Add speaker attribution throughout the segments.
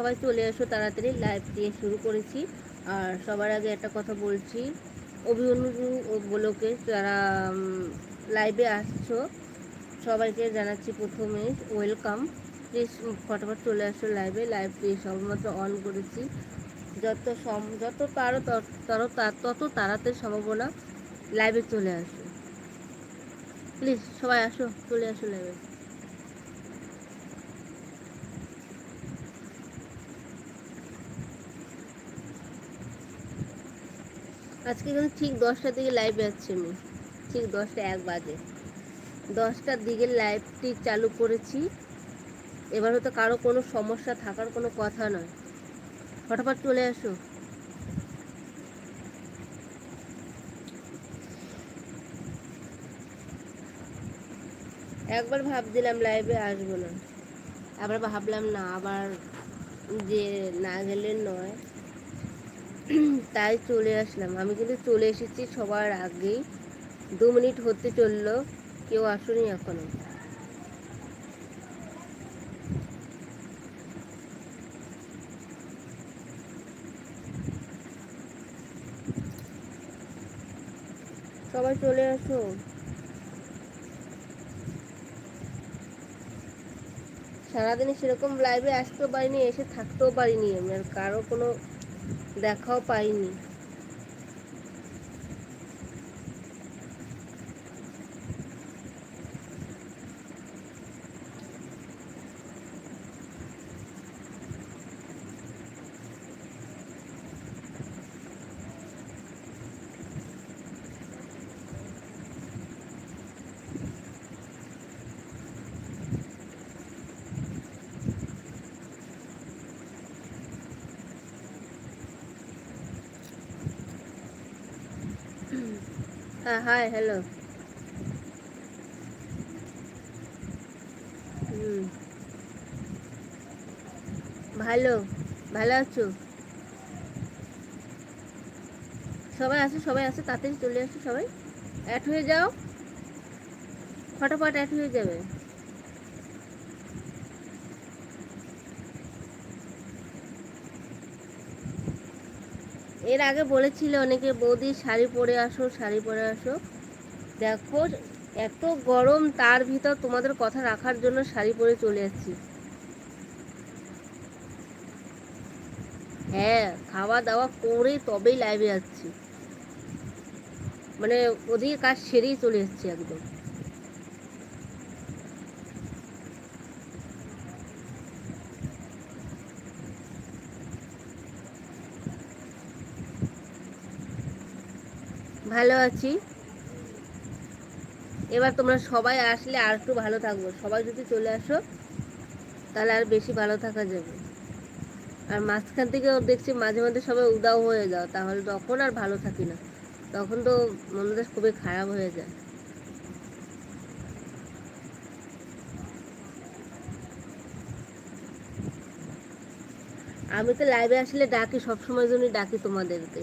Speaker 1: সবাই চলে এসো তাড়াতাড়ি লাইভ দিয়ে শুরু করেছি। আর সবার আগে একটা কথা বলছি অভিমন্যু ও বলোকে যারা লাইভে আসছো, সবাইকে জানাচ্ছি প্রথমে ওয়েলকাম প্লিজ ফটাফট চলে আসো লাইভে লাইভ দিয়ে সবেমাত্র অন করেছি। যত সম, যত পারো তত তত তাড়াতাড়ি সম্ভাবনা লাইভে চলে আসো। প্লিজ সবাই আসো, চলে আসো লাইভে আজকে কিন্তু ঠিক দশটার দিকে লাইভে আসছি আমি। ঠিক দশটা এক বাজে। দশটার দিকে লাইভটি চালু করেছি। এবার হয়তো কারও কোনো সমস্যা থাকার কোনো কথা নয়। ফটাফট চলে আসো। একবার ভাবছিলাম লাইভে আসব না। আবার ভাবলাম না, আবার যে না গেলে নয়। তাই চলে আসলাম। আমি কিন্তু চলে এসেছি সবার আগেই। দু মিনিট হতে চলল, কেউ আসুনি এখনও। সবাই চলে আসো। সারাদিনে সেরকম লাইভে আসতেও পারিনি, এসে থাকতেও পারিনি আমি। আর কারও কোনো দেখাও পাইনি। হ্যাঁ হাই হ্যালো হুম। ভালো ভালো আছো? সবাই আসো সবাই আসো তাড়াতাড়ি চলে আসো সবাই। অ্যাড হয়ে যাও। ফটাফট অ্যাড হয়ে যাবে। এর আগে বলেছিল অনেকে, বৌদি, শাড়ি পরে আসো, শাড়ি পরে আসো। দেখো, এত গরম, তার ভিতর তোমাদের কথা রাখার জন্য শাড়ি পরে চলে যাচ্ছি হ্যাঁ খাওয়া দাওয়া করে তবেই লাইভে যাচ্ছি। মানে ওদিকে কাজ সেরেই চলে যাচ্ছি একদম। ভালো আছি। এবার তোমরা সবাই আসলে আর একটু ভালো থাকব। সবাই যদি চলে আসো, তাহলে আর বেশি ভালো থাকা যাবে। আর মাঝখান থেকেও দেখছি মাঝে মাঝে সবাই উদাও হয়ে যাও, তাহলে তখন আর ভালো থাকি না। তখন তো মনটা খুবই খারাপ হয়ে যায়। আমি তো লাইভে আসলে ডাকি সবসময় জন্যই ডাকি তোমাদেরকে।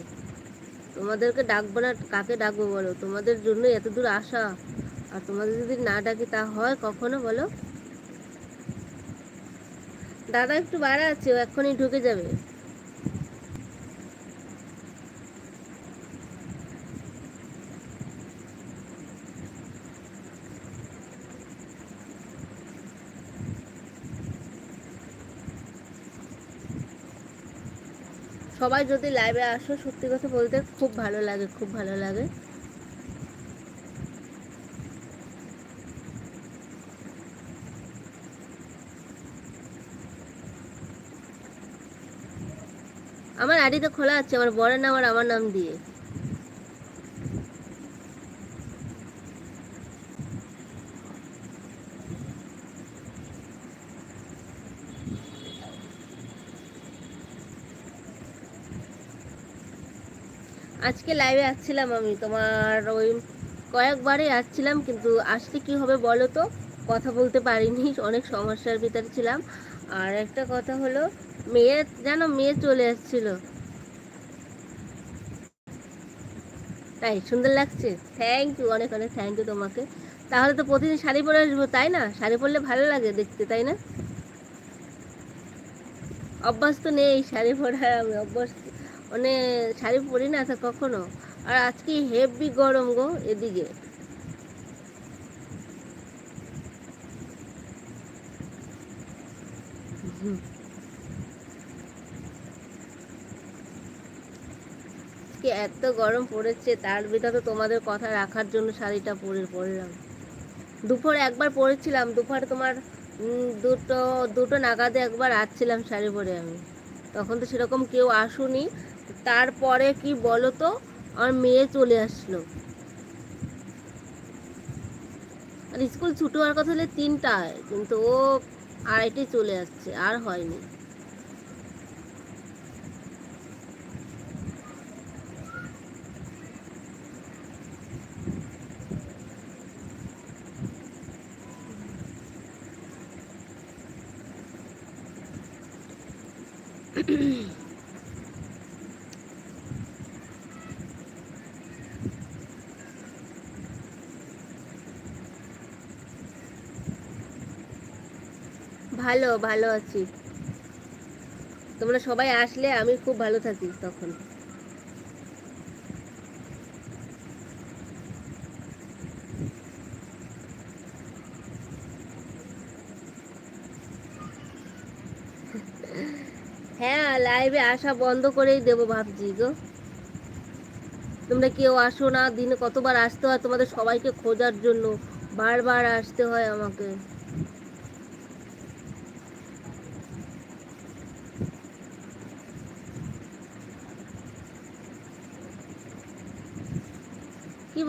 Speaker 1: তোমাদেরকে ডাকবো না, কাকে ডাকবো বলো? তোমাদের জন্য এত দূর আসা। আর তোমাদের যদি না ডাকি তা হয় কখনো বলো? দাদা একটু বাড়া আছে, ও এক্ষুনি ঢুকে যাবে। সবাই যদি লাইভে আসো, সত্যি কথা বলতে খুব ভালো লাগে, খুব ভালো লাগে। আমার আইডিটা খোলা আছে, আমার বরের নাম আর আমার নাম দিয়ে। আজকে লাইভে আসছিলাম আমি। তোমার ওই কয়েকবারই আসছিলাম, কিন্তু আসতে কি হবে বলো তো? কথা বলতে পারিনি, অনেক সমস্যার ভিতরে ছিলাম। আর একটা কথা হলো, মেয়ে যেন মেয়ে চলে আসছিল। তাই, সুন্দর লাগছে? থ্যাংক ইউ অনেক অনেক থ্যাংক ইউ তোমাকে। তাহলে তো প্রতিদিন শাড়ি পরে আসব, তাই না? শাড়ি পরলে ভালো লাগে দেখতে, তাই না? অভ্যাস তো নেই শাড়ি পরার আমি অভ্যাস মানে শাড়ি পরি না কখনো? আর আজকে হেভি গরম গো এদিকে। এত গরম পড়েছে, তার ভিতরে তোমাদের কথা রাখার জন্য শাড়িটা পরে পরলাম দুপুরে একবার পরেছিলাম, দুপুরে তোমার দুটো দুটো নাগাদে একবার আসছিলাম শাড়ি পরে আমি। তখন তো সেরকম কেউ আসুনি তারপরে কি বলো তো আমার মেয়ে চলে আসলো। আর স্কুল ছুটি হওয়ার কথা হলে তিনটায়, কিন্তু ও আড়াইটে চলে আসছে, আর হয়নি। ভালো ভালো আছি। তোমরা সবাই আসলে আমি খুব ভালো থাকি তখন। হ্যাঁ লাইভে আসা বন্ধ করেই দেবো ভাবছি গো। তোমরা কেউ আসো না, দিনে কতবার আসতে হয় তোমাদের সবাইকে খোঁজার জন্য। বারবার আসতে হয় আমাকে।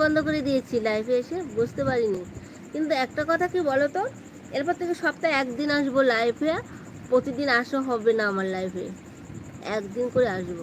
Speaker 1: বন্ধ করে দিয়েছি লাইফে এসে বুঝতে পারিনি। কিন্তু একটা কথা কি বলো তো এরপর থেকে সপ্তাহে একদিন আসব লাইফে প্রতিদিন আসা হবে না আমার লাইফে একদিন করে আসব।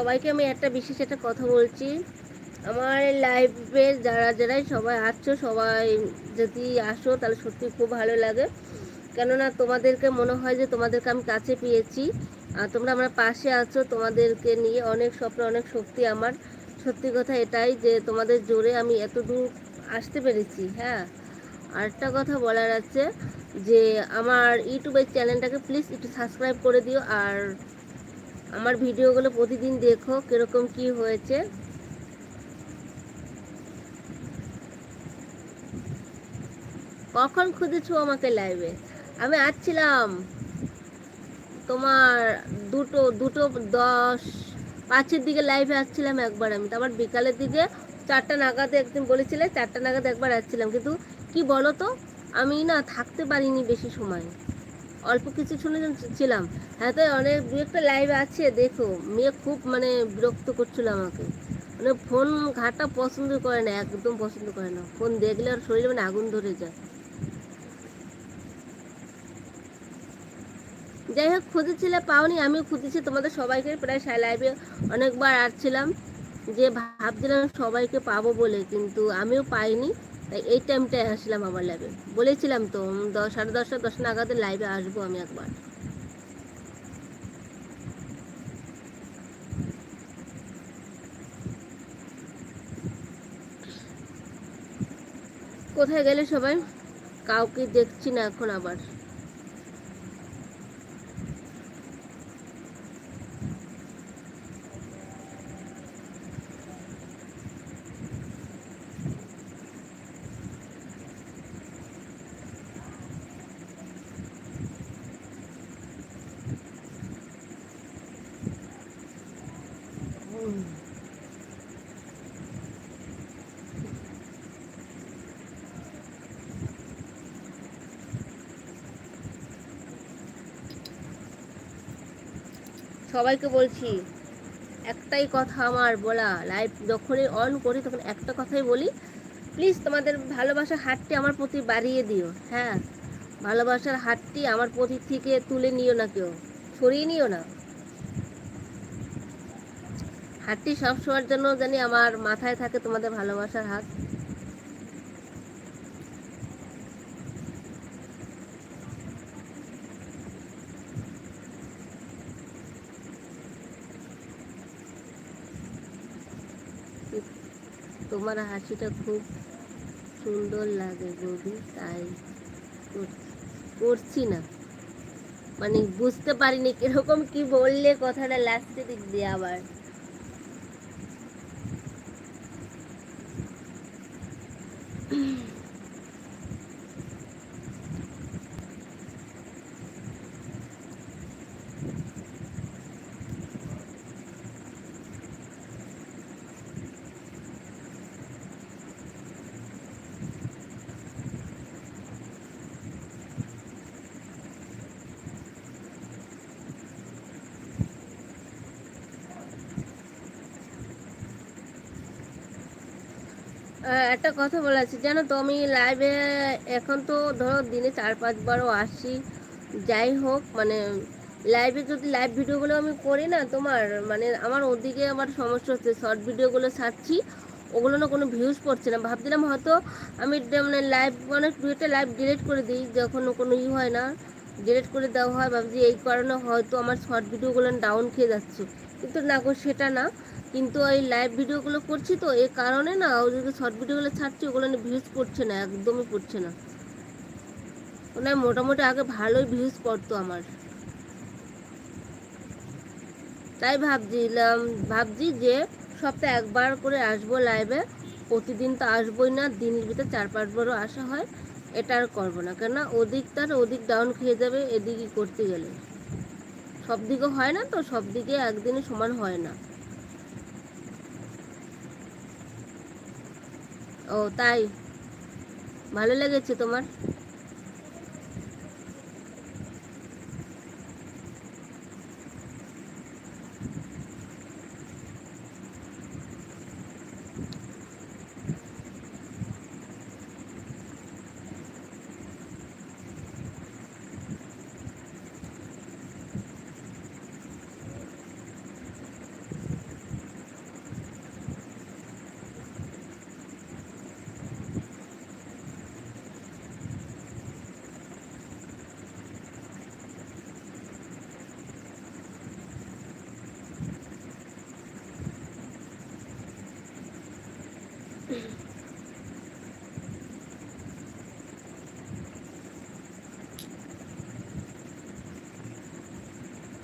Speaker 1: সবাইকে আমি একটা বিশেষ একটা কথা বলছি। আমার লাইভে যারা যারাই সবাই আসছো, সবাই যদি আসো তাহলে সত্যি খুব ভালো লাগে। কেননা তোমাদেরকে মনে হয় যে তোমাদেরকে আমি কাছে পেয়েছি। আর তোমরা আমার পাশে আছো, তোমাদেরকে নিয়ে অনেক স্বপ্ন, অনেক শক্তি আমার। সত্যি কথা এটাই যে তোমাদের জোরে আমি এত দূর আসতে পেরেছি হ্যাঁ। আরেকটা কথা বলার আছে যে আমার ইউটিউবের চ্যানেলটাকে প্লিজ একটু সাবস্ক্রাইব করে দিও। আর আমার ভিডিওগুলো প্রতিদিন দেখো কীরকম কি হয়েছে। কখন খুঁজেছো আমাকে লাইভে আমি আসছিলাম তোমার দুটো দুটো দশ, পাঁচের দিকে লাইভে আসছিলাম একবার আমি। তারপর বিকালের দিকে চারটা নাগাদে একদিন বলেছিলে, চারটা নাগাদ একবার আসছিলাম। কিন্তু কি বলো তো আমি না থাকতে পারিনি বেশি সময়। অল্প কিছু শুনে ছিলাম। হ্যাঁ তো অনেক, দু একটা লাইভ আছে, দেখো। মেয়ে খুব মানে বিরক্ত করছিল আমাকে। মানে ফোন ঘাটা পছন্দ করে না, একদম পছন্দ করে না। ফোন দেখলে আর শরীরে মানে আগুন ধরে যায়। যাই হোক, খুঁজেছিলে পাওনি, আমিও খুঁজেছি। তোমাদের সবাইকে প্রায় লাইভে অনেকবার আসছিলাম। যে ভাবছিলাম সবাইকে পাবো বলে, কিন্তু আমিও পাইনি। তাই এই টাইমটায় আসলাম আমার লাইভে বলেছিলাম তো দশ, সাড়ে দশটা, দশ নাগাদের লাইভে আসব আমি একবার। কোথায় গেলে সবাই? কাউকে দেখছি না এখন আবার। সবাইকে বলছি, একটাই কথা আমার বলা লাইভ যখনই অন করি তখন একটা কথাই বলি প্লিজ তোমাদের ভালোবাসার হাতটি আমার প্রতি বাড়িয়ে দিও হ্যাঁ? ভালোবাসার হাতটি আমার প্রতি থেকে তুলে নিও না কেউ সরিয়ে নিও না। হাতটি সব সময়ের জন্য জানি আমার মাথায় থাকে তোমাদের ভালোবাসার হাত। তোমার হাসিটা খুব সুন্দর লাগে গভীর তাই করছি না। মানে বুঝতে পারিনি কীরকম কি বললে কথাটা লাস্টে দিক দিয়ে আবার একটা কথা বলেছি, জানো তো আমি লাইভে এখন তো ধরো দিনে চার পাঁচবারও আসি। যাই হোক মানে লাইভে যদি লাইভ ভিডিওগুলো আমি করি না তোমার মানে আমার ওদিকে আমার সমস্যা হচ্ছে শর্ট ভিডিওগুলো ছাড়ছি, ওগুলো না কোনো ভিউজ পড়ছে না। ভাবছিলাম হয়তো আমি মানে লাইভ মানে টুইটে লাইভ ডিলিট করে দিই, যখন কোনো ই হয় না ডিলিট করে দেওয়া হয়, ভাবছি এই কারণে হয়তো আমার শর্ট ভিডিওগুলো ডাউন খেয়ে যাচ্ছে। কিন্তু না গো, সেটা না। কিন্তু ওই লাইভ ভিডিওগুলো করছি তো, এ কারণে না ওই যে শর্ট ভিডিওগুলো ছাড়ছি, ওগুলো ভিউজ পড়ছে না, একদমই পড়ছে না। মানে মোটামুটি আগে ভালোই ভিউজ পড়তো আমার। তাই ভাবছিলাম, ভাবছি যে সপ্তাহে একবার করে আসব লাইভে প্রতিদিন তো আসবোই না, দিনের ভিতরে চার পাঁচবারও আসা হয়। এটা আর করব না, কেননা ওদিক তার ওদিক ডাউন খেয়ে যাবে, এদিকই করতে গেলে। সব দিকে হয় না তো সব দিকে একদিনে সমান হয় না। ও তাই? ভালো লেগেছে তোমার?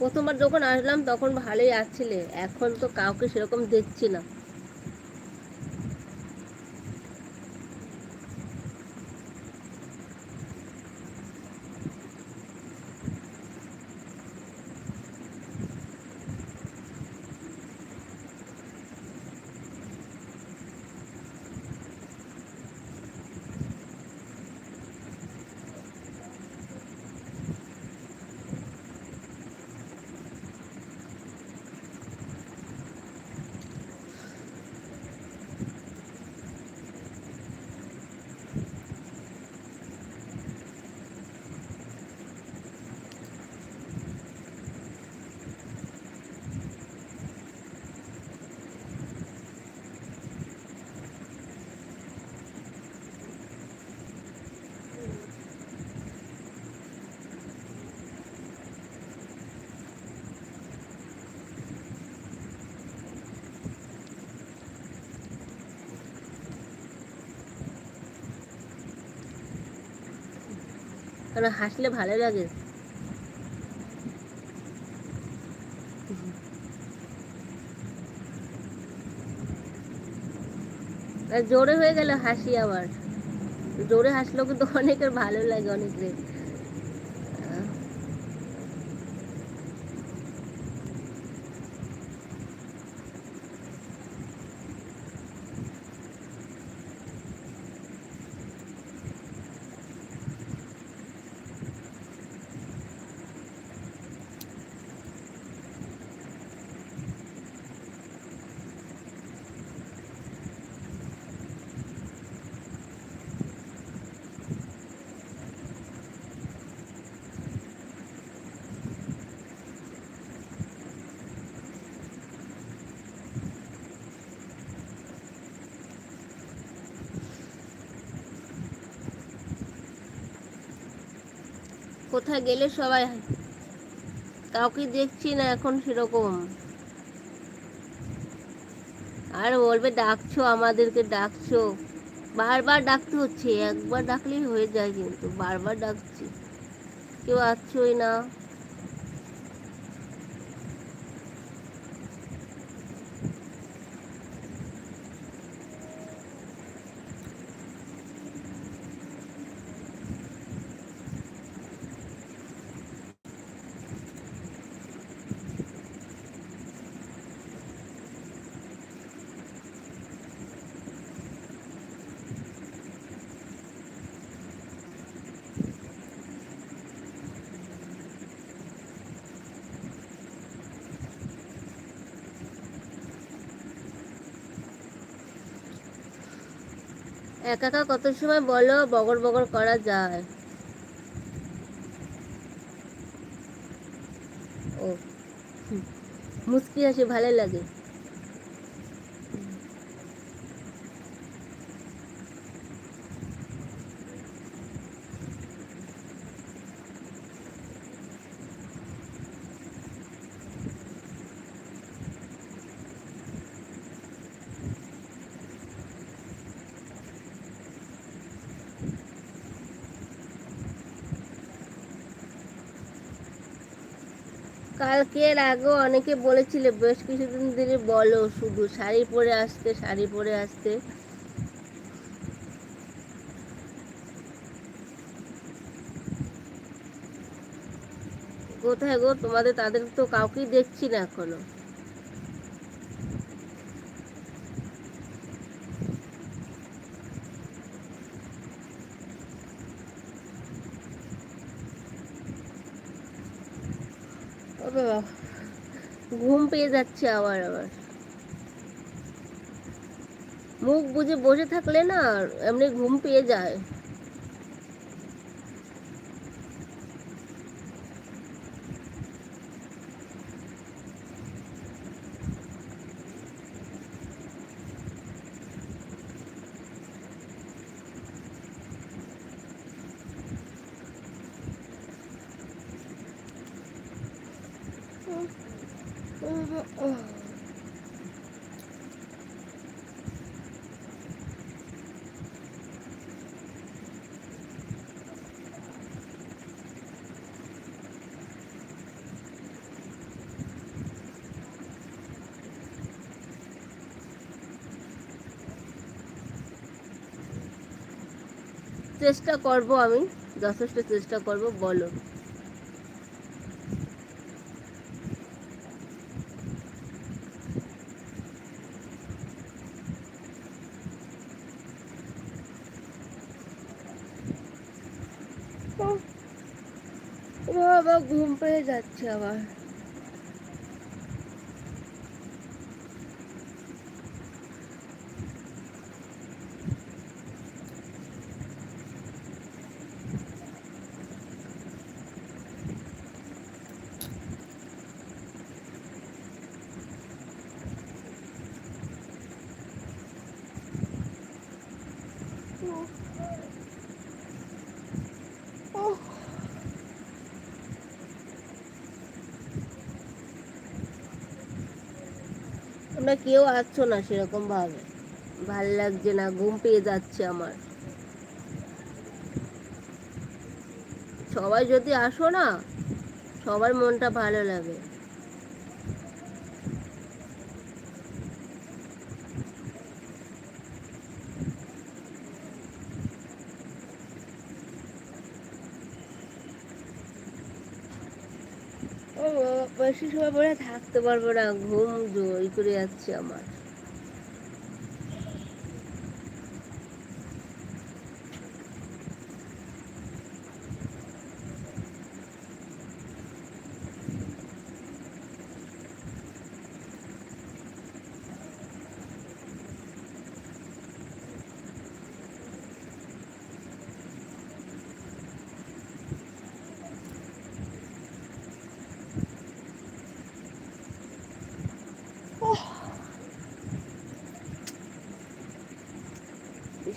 Speaker 1: প্রথমবার যখন আসলাম তখন ভালোই আসছিলে। এখন তো কাউকে সেরকম দেখছি না। কারণ হাসলে ভালো লাগে। জোরে হয়ে গেল হাসি আবার জোরে হাসলেও কিন্তু অনেকের ভালো লাগে অনেকের। কোথায় গেলে সবাই কাউকে দেখছি না এখন সেরকম। আর বলবে, ডাকছো, আমাদেরকে ডাকছো। বারবার ডাকতে হচ্ছে, একবার ডাকলেই হয়ে যায় কিন্তু, বারবার ডাকছি। কেউ আসছোই না। একা একা কত সময় বলো? বগর বগর করা যায়। ও মুস্কি হাসি ভালো লাগে। কালকের আগে অনেকে বলেছিল, বেশ কিছুদিন ধরে বলো, শুধু শাড়ি পরে আসতে, শাড়ি পরে আসতে। কোথায় গো? তোমাদের, তাদের তো কাউকেই দেখছি না এখনও। ঘুম পেয়ে যাচ্ছে আবার আবার। মুখ বুজে বসে থাকলে না এমনি ঘুম পেয়ে যায়। চেষ্টা করব আমি যথেষ্ট চেষ্টা করব বলো। ঘুম পেয়ে যাচ্ছে আবার তোমরা কেউ আসছো না সেরকম ভাবে ভালো লাগছে না, ঘুম পেয়ে যাচ্ছে আমার। সবাই যদি আসো না, সবার মনটা ভালো লাগে ও বাবা, সবাই পড়ে থাকতে পারব না ঘুম জোর করে যাচ্ছে আমার।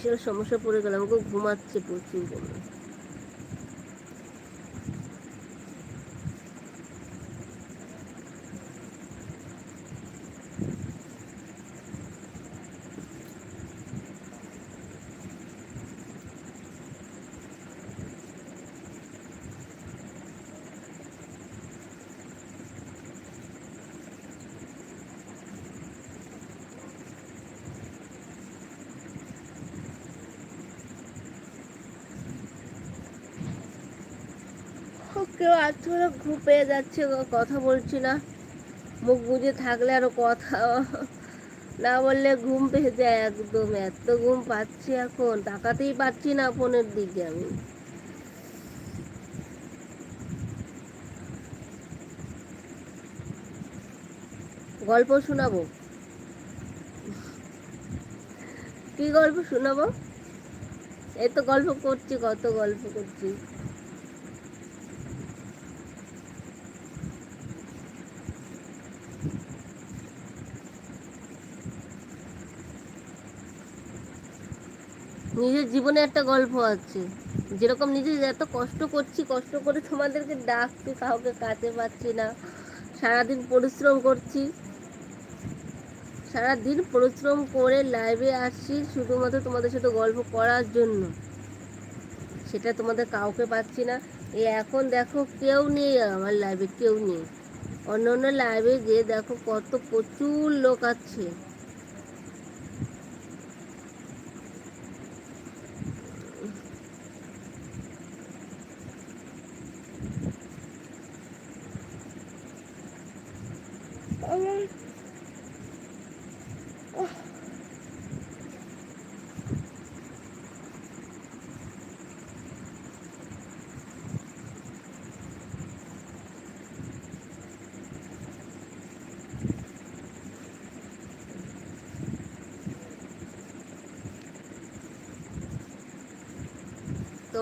Speaker 1: বিশাল সমস্যা পড়ে গেলাম আমাকে ঘুমাচ্ছে প্রচুর কেউ ওরা গ্রুপ পেয়ে যাচ্ছে কথা বলছি না। মুখ বুঝে থাকলে আরও কথা। না বললে ঘুম পেয়ে যায় একদম, এত ঘুম পাচ্ছি এখন। তাকাতেই পাচ্ছি না ফোনের দিকে আমি। গল্প শোনাবো? কি গল্প শোনাবো? এই তো গল্প করছি, কত গল্প করছি। নিজের জীবনে একটা গল্প আছে। যেরকম নিজে এত কষ্ট করছি, কষ্ট করে তোমাদেরকে ডাকছি, কাউকে কাজে পাচ্ছি না। সারাদিন পরিশ্রম করছি। সারাদিন পরিশ্রম করে লাইভে আসছি শুধুমাত্র তোমাদের সাথে গল্প করার জন্য। সেটা তোমাদের কাউকে পাচ্ছি না। এই এখন দেখো কেউ নেই আমার লাইভে কেউ নেই। অন্য অন্য লাইভে গিয়ে দেখো কত প্রচুর লোক আছে।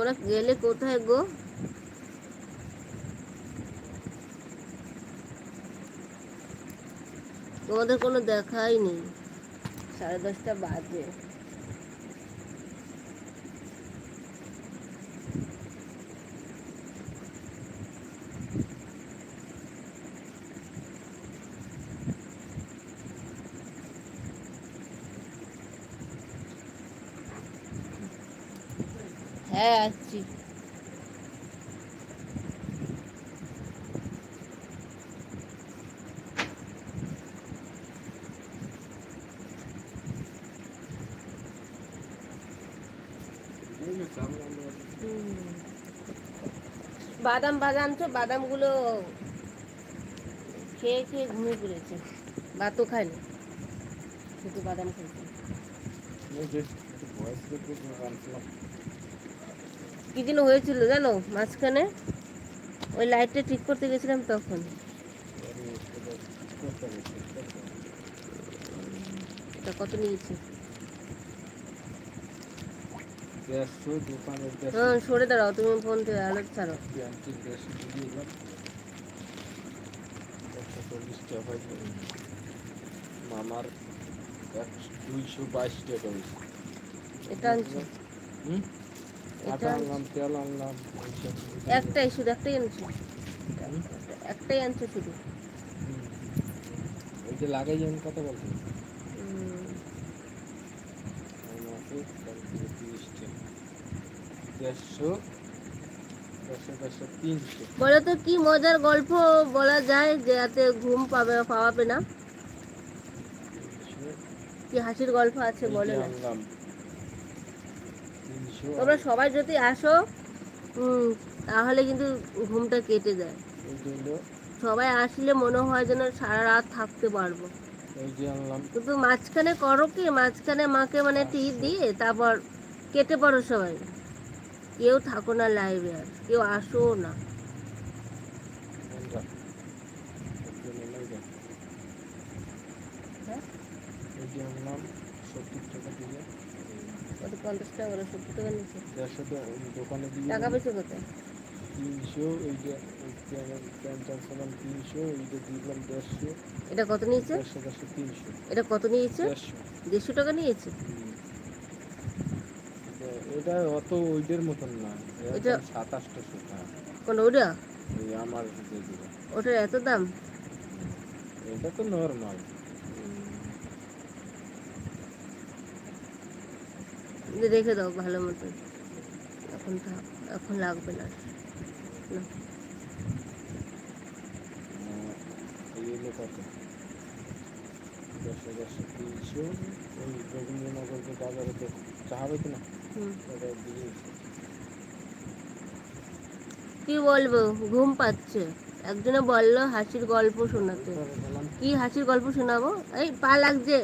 Speaker 1: ওরা গেলে কোথায় গো? তোমাদের কোনো দেখাই নেই। সাড়ে দশটা বাজে। হ্যাঁ, আসছি। বাদাম বাদাম তো বাদামগুলো খেয়ে খেয়ে ঘুমিয়ে পড়েছে। ভাতও খায়নি। শুধু বাদাম খেয়েছে। কী দিন হয়েছিল জানো? মাঝখানে ওই লাইটটা ঠিক করতে গেছিলাম তখন। কত নিয়েছি? হ্যাঁ সরে দাঁড়াও তুমি ফোন থেকে আলো ছাড়ো।
Speaker 2: মামার একশো দুইশো বাইশ টাকা
Speaker 1: এটা আনছো।
Speaker 2: হুম?
Speaker 1: একটাই শুধু একটাই আনছো একটাই আনছো শুধু।
Speaker 2: যে লাগাই আমি কথা বলছি?
Speaker 1: বলো তো কি মজার গল্প বলা যায় যে এতে ঘুম পাবে পাওয়াবে না? কি হাসির গল্প আছে বলে না। তোমরা সবাই যদি আসো তাহলে কিন্তু ঘুমটা কেটে যায়। সবাই আসলে মনে হয় যেন সারা রাত থাকতে পারব। কিন্তু মাঝখানে করো কি? মাঝখানে মাকে মানে টি দিয়ে তারপর কেটে পড়ো সবাই। কেউ থাকো না লাইভে আর কেউ আসো না। পঞ্চাশ টাকা টাকা
Speaker 2: দেড়শো দোকানে তিনশো দেড়শো।
Speaker 1: এটা কত নিয়েছে?
Speaker 2: তিনশো।
Speaker 1: এটা কত নিয়েছে?
Speaker 2: দেড়শো।
Speaker 1: টাকা নিয়েছে?
Speaker 2: অত মতন না। টাকা
Speaker 1: ওটা
Speaker 2: হ্যাঁ। আমার
Speaker 1: ওটার এত দাম?
Speaker 2: এটা তো নর্মাল।
Speaker 1: রেখে দাও ভালো মতন এখন এখন লাগবে না। কি বলব ঘুম পাচ্ছে। একজনে বলল হাসির গল্প শোনাতে। কি হাসির গল্প শোনাবো? এই পা লাগছে।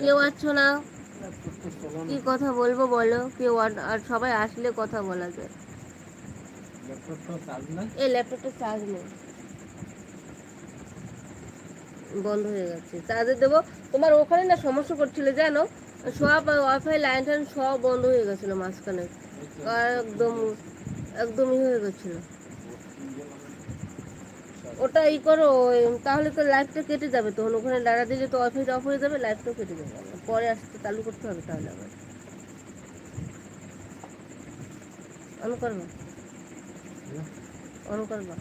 Speaker 1: কেউ আছো না? কি কথা বলব বলো? কেউ আর- সবাই আসলে কথা বলা যায়। এই ল্যাপটপটা চার্জ নেই। বন্ধ হয়ে গেছে। চার্জে দেবো। তোমার ওখানে না সমস্যা করছিল জানো? সব ওয়াইফাই লাইন টাইন সব বন্ধ হয়ে গেছিল মাঝখানে। একদম একদমই হয়ে গেছিল। ওটা ই করো তাহলে তো লাইফটা কেটে যাবে তখন। ওখানে লাড়া দিলে তো অফিস অফ হয়ে যাবে লাইফটাও কেটে যাবে। পরে আসতে চালু করতে হবে তাহলে আবার। অন করবা অন করবা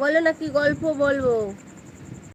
Speaker 1: বলো না কি গল্প বলব।